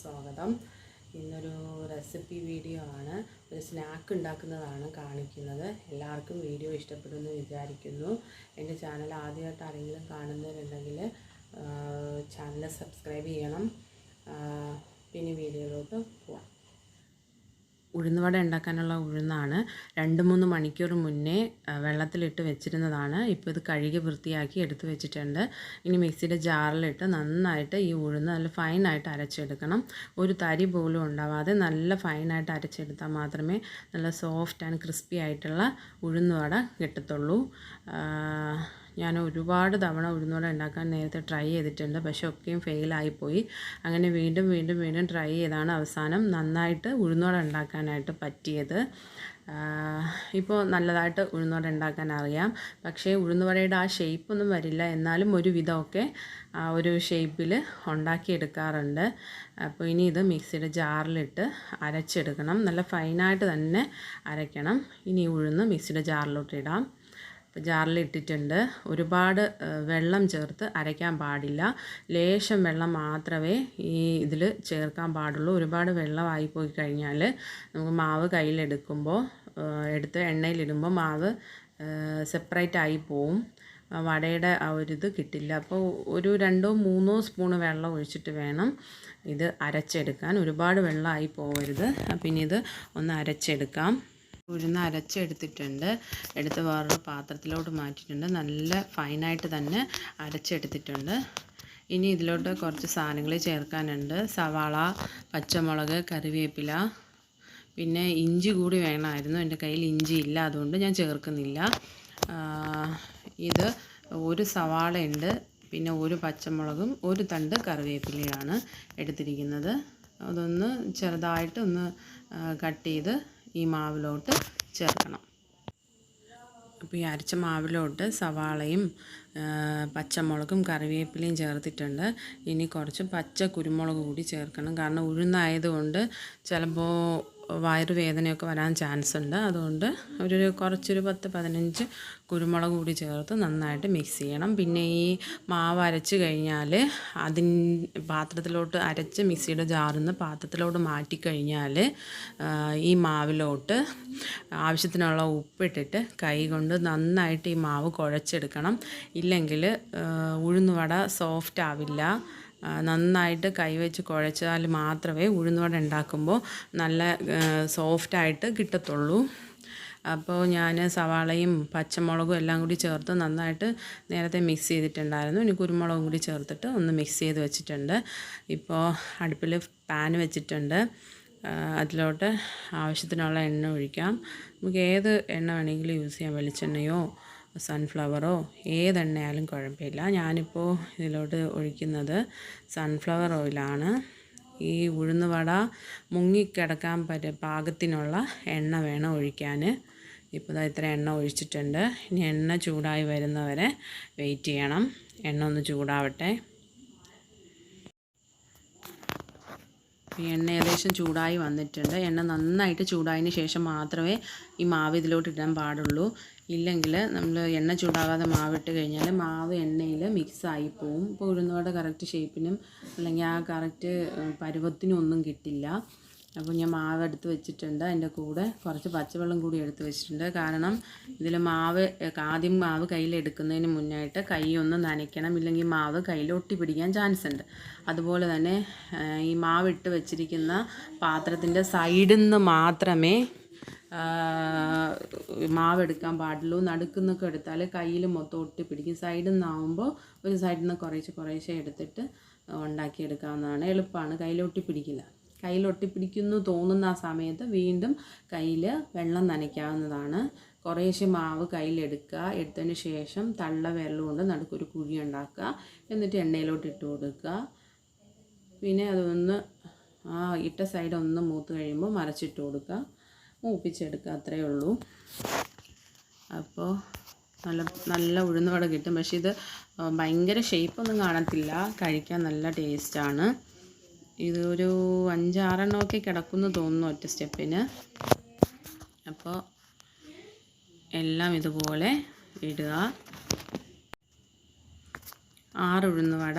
സ്വാഗതം. ഇന്നൊരു recipe video ആണ്. ഒരു സ്നാക്ക് ഉണ്ടാക്കുന്നതാണ് കാണിക്കുന്നത്. എല്ലാവർക്കും വീഡിയോ ഇഷ്ടപ്പെടുമെന്ന് വിചാരിക്കുന്നു. എന്റെ ചാനൽ ആദ്യമായിട്ട് ആരെങ്കിലും കാണുന്നവരുണ്ടെങ്കിൽ ചാനൽ സബ്സ്ക്രൈബ് ചെയ്യണം. പിന്നെ വീഡിയോയിലോട്ട് പോവാം. ഉഴുന്നുവട ഉണ്ടാക്കാനുള്ള ഉഴുന്നാണ്. രണ്ട് മൂന്ന് മണിക്കൂർ മുന്നേ വെള്ളത്തിലിട്ട് വെച്ചിരുന്നതാണ്. ഇപ്പോൾ ഇത് കഴുകി വൃത്തിയാക്കി എടുത്ത് വെച്ചിട്ടുണ്ട്. ഇനി മിക്സിയുടെ ജാറിലിട്ട് നന്നായിട്ട് ഈ ഉഴുന്ന് നല്ല ഫൈനായിട്ട് അരച്ചെടുക്കണം. ഒരു തരി പോലും ഉണ്ടാവാതെ നല്ല ഫൈനായിട്ട് അരച്ചെടുത്താൽ മാത്രമേ നല്ല സോഫ്റ്റ് ആൻഡ് ക്രിസ്പി ആയിട്ടുള്ള ഉഴുന്നുവട കിട്ടത്തുള്ളൂ. ഞാൻ ഒരുപാട് തവണ ഉഴുന്നുവട ഉണ്ടാക്കാൻ നേരത്തെ ട്രൈ ചെയ്തിട്ടുണ്ട്. പക്ഷേ ഒക്കെയും ഫെയിലായിപ്പോയി അങ്ങനെ വീണ്ടും വീണ്ടും വീണ്ടും ട്രൈ ചെയ്താണ് അവസാനം നന്നായിട്ട് ഉഴുന്നുവട ഉണ്ടാക്കാനായിട്ട് പറ്റിയത്. ഇപ്പോൾ നല്ലതായിട്ട് ഉഴുന്നുവട ഉണ്ടാക്കാൻ അറിയാം. പക്ഷേ ഉഴുന്നുവടയുടെ ആ ഷേപ്പൊന്നും വരില്ല. എന്നാലും ഒരു വിധമൊക്കെ ഒരു ഷേപ്പിൽ ഉണ്ടാക്കിയെടുക്കാറുണ്ട്. അപ്പോൾ ഇനി ഇത് മിക്സിയുടെ ജാറിലിട്ട് അരച്ചെടുക്കണം. നല്ല ഫൈനായിട്ട് തന്നെ അരയ്ക്കണം. ഇനി ഉഴുന്ന് മിക്സിയുടെ ജാറിലോട്ട് ഇടാം. ഇപ്പോൾ ജാറിലിട്ടിട്ടുണ്ട്. ഒരുപാട് വെള്ളം ചേർത്ത് അരയ്ക്കാൻ പാടില്ല. ലേശം വെള്ളം മാത്രമേ ഈ ഇതിൽ ചേർക്കാൻ പാടുള്ളൂ. ഒരുപാട് വെള്ളമായി പോയി കഴിഞ്ഞാൽ നമുക്ക് മാവ് കയ്യിലെടുക്കുമ്പോൾ എടുത്ത് എണ്ണയിലിടുമ്പോൾ മാവ് സെപ്പറേറ്റ് ആയി പോവും. വടയുടെ ആ ഒരു ഇത് കിട്ടില്ല. അപ്പോൾ ഒരു രണ്ടോ മൂന്നോ സ്പൂണ് വെള്ളം ഒഴിച്ചിട്ട് വേണം ഇത് അരച്ചെടുക്കാൻ. ഒരുപാട് വെള്ളമായി പോകരുത് ഇനി ഇത് ഒന്ന് അരച്ചെടുക്കാം. ഉഴുന്ന് അരച്ചെടുത്തിട്ടുണ്ട്. എടുത്ത് വേറൊരു പാത്രത്തിലോട്ട് മാറ്റിയിട്ടുണ്ട്. നല്ല ഫൈനായിട്ട് തന്നെ അരച്ചെടുത്തിട്ടുണ്ട്. ഇനി ഇതിലോട്ട് കുറച്ച് സാധനങ്ങൾ ചേർക്കാനുണ്ട്. സവാള പച്ചമുളക് കറിവേപ്പില. പിന്നെ ഇഞ്ചി കൂടി വേണമായിരുന്നു. എന്റെ കയ്യിൽ ഇഞ്ചി ഇല്ല അതുകൊണ്ട് ഞാൻ ചേർക്കുന്നില്ല. ഇത് ഒരു സവാളയുണ്ട് പിന്നെ ഒരു പച്ചമുളകും ഒരു തണ്ട് കറിവേപ്പിലയാണ് എടുത്തിരിക്കുന്നത്. അതൊന്ന് ചെറുതായിട്ട് ഒന്ന് കട്ട് ചെയ്ത് ഈ മാവിലോട്ട് ചേർക്കണം. അപ്പോൾ ഈ അരച്ച മാവിലോട്ട് സവാളയും പച്ചമുളകും കറിവേപ്പിലയും ചേർത്തിട്ടുണ്ട്. ഇനി കുറച്ച് പച്ച കുരുമുളക് കൂടി ചേർക്കണം. കാരണം ഉഴുന്നായതുകൊണ്ട് ചിലപ്പോൾ വയറുവേദനയൊക്കെ വരാൻ ചാൻസ് ഉണ്ട് അതുകൊണ്ട് ഒരു കുറച്ചൊരു പത്ത് പതിനഞ്ച് കുരുമുളക് കൂടി ചേർത്ത് നന്നായിട്ട് മിക്സ് ചെയ്യണം. പിന്നെ ഈ മാവ് അരച്ച് കഴിഞ്ഞാൽ അതിൻ പാത്രത്തിലോട്ട് അരച്ച് മിക്സിയുടെ ജാറിൽ നിന്ന് പാത്രത്തിലോട്ട് മാറ്റിക്കഴിഞ്ഞാൽ ഈ മാവിലോട്ട് ആവശ്യത്തിനുള്ള ഉപ്പിട്ടിട്ട് കൈ കൊണ്ട് നന്നായിട്ട് ഈ മാവ് കുഴച്ചെടുക്കണം. ഇല്ലെങ്കിൽ ഉഴുന്നുവട സോഫ്റ്റ് ആവില്ല. നന്നായിട്ട് കൈവച്ച് കുഴച്ചാൽ മാത്രമേ ഉഴുന്നുവട ഉണ്ടാക്കുമ്പോൾ നല്ല സോഫ്റ്റായിട്ട് കിട്ടത്തുള്ളൂ. അപ്പോൾ ഞാൻ സവാളയും പച്ചമുളകും എല്ലാം കൂടി ചേർത്ത് നന്നായിട്ട് നേരത്തെ മിക്സ് ചെയ്തിട്ടുണ്ടായിരുന്നു. ഇനി കുരുമുളകും കൂടി ചേർത്തിട്ട് ഒന്ന് മിക്സ് ചെയ്ത് വെച്ചിട്ടുണ്ട്. ഇപ്പോൾ അടുപ്പിൽ പാൻ വെച്ചിട്ടുണ്ട്. അതിലോട്ട് ആവശ്യത്തിനുള്ള എണ്ണ ഒഴിക്കാം. നമുക്ക് ഏത് എണ്ണ വേണമെങ്കിലും യൂസ് ചെയ്യാം വെളിച്ചെണ്ണയോ സൺഫ്ലവറോ ഏതെണ്ണയാലും കുഴപ്പമില്ല. ഞാനിപ്പോൾ ഇതിലോട്ട് ഒഴിക്കുന്നത് സൺഫ്ലവർ ഓയിലാണ് ഈ ഉഴുന്ന് വട മുങ്ങിക്കിടക്കാൻ പറ്റ പാകത്തിനുള്ള എണ്ണ വേണം ഒഴിക്കാൻ ഇപ്പോൾ ഇത്ര എണ്ണ ഒഴിച്ചിട്ടുണ്ട്. ഇനി എണ്ണ ചൂടായി വരുന്നവരെ വെയിറ്റ് ചെയ്യണം. എണ്ണ ഒന്ന് ചൂടാവട്ടെ. എണ്ണ ഏകദേശം ചൂടായി വന്നിട്ടുണ്ട്. എണ്ണ നന്നായിട്ട് ചൂടായതിന് ശേഷം മാത്രമേ ഈ മാവ് ഇതിലോട്ട് ഇടാൻ പാടുള്ളൂ. ഇല്ലെങ്കിൽ നമ്മൾ എണ്ണ ചൂടാകാതെ മാവിട്ട് കഴിഞ്ഞാൽ മാവ് എണ്ണയിൽ മിക്സ് ആയി പോവും. ഇപ്പോൾ ഉഴുന്നവട കറക്റ്റ് ഷേപ്പിനും അല്ലെങ്കിൽ ആ കറക്റ്റ് പരുവത്തിനും ഒന്നും കിട്ടില്ല. അപ്പോൾ ഞാൻ മാവ് എടുത്ത് വെച്ചിട്ടുണ്ട്. അതിന്റെ കൂടെ കുറച്ച് പച്ചവെള്ളം കൂടി എടുത്ത് വെച്ചിട്ടുണ്ട്. കാരണം ഇതിൽ മാവ് ആദ്യം മാവ് കയ്യിൽ എടുക്കുന്നതിന് മുന്നായിട്ട് കൈ ഒന്ന് നനയ്ക്കണം. ഇല്ലെങ്കിൽ മാവ് കയ്യിൽ ഒട്ടി പിടിക്കാൻ ചാൻസ് ഉണ്ട്. അതുപോലെ തന്നെ ഈ മാവ് ഇട്ട് വെച്ചിരിക്കുന്ന പാത്രത്തിന്റെ സൈഡിൽ നിന്ന് മാത്രമേ മാവെടുക്കാൻ പാടുള്ളൂ. നടുക്കുന്നൊക്കെ എടുത്താൽ കയ്യിൽ മൊത്തം ഒട്ടി പിടിക്കും. സൈഡിൽ നിന്നാവുമ്പോൾ ഒരു സൈഡിൽ നിന്ന് കുറേശ്ശെ കുറേശ്ശെ എടുത്തിട്ട് ഉണ്ടാക്കിയെടുക്കാവുന്നതാണ്. എളുപ്പമാണ്. കയ്യിൽ പിടിക്കില്ല. കയ്യിൽ ഒട്ടിപ്പിടിക്കുന്നു തോന്നുന്ന ആ സമയത്ത് വീണ്ടും കയ്യിൽ വെള്ളം നനയ്ക്കാവുന്നതാണ്. കുറേശ്ശെ മാവ് കയ്യിലെടുക്കുക. എടുത്തതിന് ശേഷം തള്ള വിരൽ കൊണ്ട് നടുക്കൊരു കുഴി ഉണ്ടാക്കുക. എന്നിട്ട് എണ്ണയിലോട്ട് ഇട്ട് കൊടുക്കുക. പിന്നെ അതൊന്ന് ആ ഇട്ട സൈഡ് ഒന്ന് മൂത്ത് കഴിയുമ്പോൾ മറച്ചിട്ട് കൊടുക്കുക. മൂപ്പിച്ചെടുക്കുക അത്രയേ ഉള്ളൂ. അപ്പോൾ നല്ല നല്ല ഉഴുന്നുവട കിട്ടും. പക്ഷേ ഇത് ഭയങ്കര ഷേപ്പൊന്നും കാണത്തില്ല. കഴിക്കാൻ നല്ല ടേസ്റ്റാണ് ഇത് ഒരു അഞ്ചാറെണ്ണമൊക്കെ കിടക്കുന്നു തോന്നുന്നു ഒറ്റ സ്റ്റെപ്പിന്. അപ്പോൾ എല്ലാം ഇതുപോലെ ഇടുക. ആറ് ഉഴുന്ന് വട.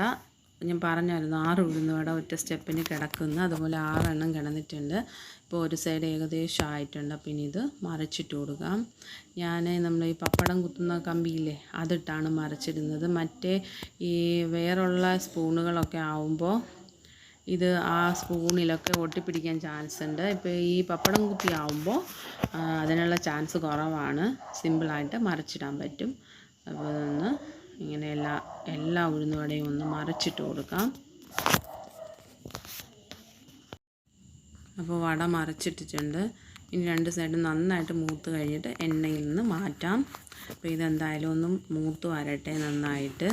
ഞാൻ പറഞ്ഞായിരുന്നു ആറ് ഉഴുന്ന് വട ഒറ്റ സ്റ്റെപ്പിന് കിടക്കുന്നു. അതുപോലെ ആറെണ്ണം കിടന്നിട്ടുണ്ട്. ഇപ്പോൾ ഒരു സൈഡ് ഏകദേശം ആയിട്ടുണ്ട്. അപ്പം ഇനി ഇത് മറിച്ചിട്ട് കൊടുക്കാം. ഞാൻ നമ്മൾ ഈ പപ്പടം കുത്തുന്ന കമ്പിയില്ലേ അതിട്ടാണ് മറിച്ചിടുന്നത്. മറ്റേ ഈ വേറുള്ള സ്പൂണുകളൊക്കെ ആവുമ്പോൾ ഇത് ആ സ്പൂണിലൊക്കെ ഒട്ടിപ്പിടിക്കാൻ ചാൻസ് ഉണ്ട് ഇപ്പോൾ ഈ പപ്പടം കുത്തി ആവുമ്പോൾ അതിനുള്ള ചാൻസ് കുറവാണ്. സിമ്പിളായിട്ട് മറിച്ചിടാൻ പറ്റും. അപ്പോൾ ഇതൊന്ന് ഇങ്ങനെ എല്ലാ എല്ലാ ഉഴുന്നുവടയും ഒന്ന് മറിച്ചിട്ട് കൊടുക്കാം. അപ്പോൾ വട മറിച്ചിട്ടിട്ടുണ്ട്. ഇനി രണ്ട് സൈഡും നന്നായിട്ട് മൂത്ത് കഴിഞ്ഞിട്ട് എണ്ണയിൽ നിന്ന് മാറ്റാം. അപ്പോൾ ഇതെന്തായാലും ഒന്ന് മൂത്ത് വരട്ടെ നന്നായിട്ട്.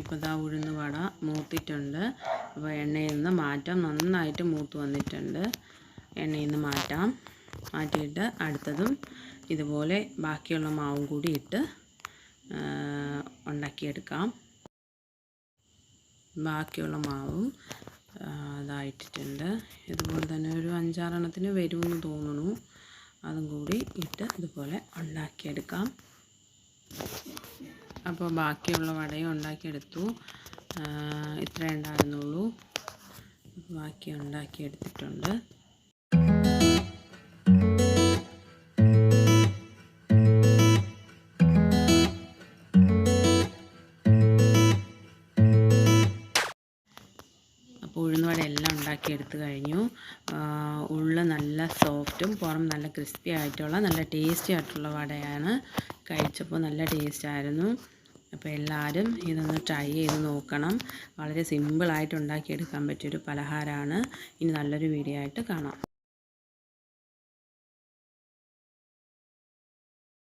ഇപ്പോൾ ഇതാ ഉഴുന്ന് വട മൂത്തിട്ടുണ്ട്. അപ്പോൾ എണ്ണയിൽ നിന്ന് മാറ്റാം നന്നായിട്ട് മൂത്ത് വന്നിട്ടുണ്ട്. എണ്ണയിൽ നിന്ന് മാറ്റാം. മാറ്റിയിട്ട് അടുത്തതും ഇതുപോലെ ബാക്കിയുള്ള മാവും കൂടി ഇട്ട് ഉണ്ടാക്കിയെടുക്കാം. ബാക്കിയുള്ള മാവും ഇതായിട്ടിട്ടുണ്ട്. ഇതുപോലെ തന്നെ ഒരു അഞ്ചാറെണ്ണത്തിന് വരുമെന്ന് തോന്നുന്നു. അതും കൂടി ഇട്ട് ഇതുപോലെ ഉണ്ടാക്കിയെടുക്കാം. അപ്പോൾ ബാക്കിയുള്ള വടയും ഉണ്ടാക്കിയെടുത്തു. ഇത്രയേ ഉണ്ടായിരുന്നുള്ളൂ. ബാക്കി ഉണ്ടാക്കിയെടുത്തിട്ടുണ്ട്. ഉണ്ടാക്കിയെടുത്ത് കഴിഞ്ഞു. ഉള്ള നല്ല സോഫ്റ്റും പുറം നല്ല ക്രിസ്പി ആയിട്ടുള്ള നല്ല ടേസ്റ്റി ആയിട്ടുള്ള വടയാണ് കഴിച്ചപ്പോൾ നല്ല ടേസ്റ്റ് ആയിരുന്നു. അപ്പോൾ എല്ലാവരും ഇതൊന്ന് ട്രൈ ചെയ്ത് നോക്കണം. വളരെ സിമ്പിളായിട്ട് ഉണ്ടാക്കിയെടുക്കാൻ പറ്റിയൊരു പലഹാരമാണ്. ഇനി നല്ലൊരു വീഡിയോ ആയിട്ട് കാണാം.